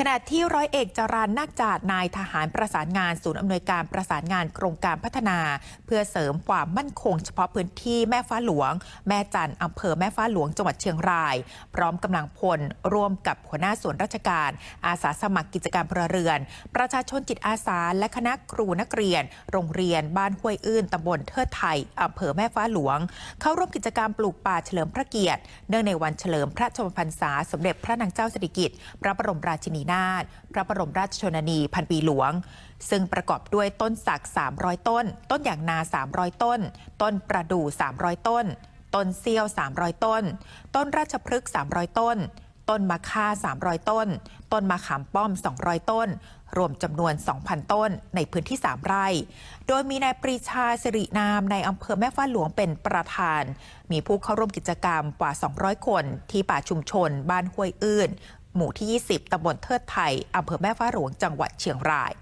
ขณะที่ร้อยเอกจรันนักจาดนายทหารประสานงานศูนย์อำนวยการประสานงานโครงการพัฒนา เพื่อเสริมความมั่นคงเฉพาะพื้นที่แม่ฟ้าหลวง แม่จันอำเภอแม่ฟ้าหลวงจังหวัดเชียงราย พร้อมกำลังพลร่วมกับหัวหน้าส่วนราชการ อาสาสมัครกิจการพลเรือน ประชาชนจิตอาสาและคณะครูนักเรียน โรงเรียนบ้านห้วยอื้นตำบลเทิดไทยอำเภอแม่ฟ้าหลวง เข้าร่วมกิจกรรมปลูกป่าเฉลิมพระเกียรติ เนื่องในวันเฉลิมพระชนมพรรษาสมเด็จพระนางเจ้าสิริกิติ์พระบรมราชินีนาถพระบรมราชชนนีพันปีหลวง ซึ่งประกอบด้วยต้นสัก 300 ต้น ต้นอย่างนา 300 ต้น ต้นประดู่ 300 ต้น ต้นเซียว 300 ต้น ต้นราชพฤกษ์ 300 ต้น ต้นมะค่า 300 ต้น ต้นมะขามป้อม 200 ต้น รวมจำนวน 2,000 ต้นในพื้นที่ 3 ไร่ โดยมีนายปรีชาสิรินามในอำเภอแม่ฟ้าหลวงเป็นประธาน มีผู้เข้าร่วมกิจกรรมกว่า 200 คนที่ป่าชุมชน บ้านห้วยอื้น หมู่ที่ 20ตำบลเทิดไทยอำเภอแม่ฟ้าหลวงจังหวัดเชียงราย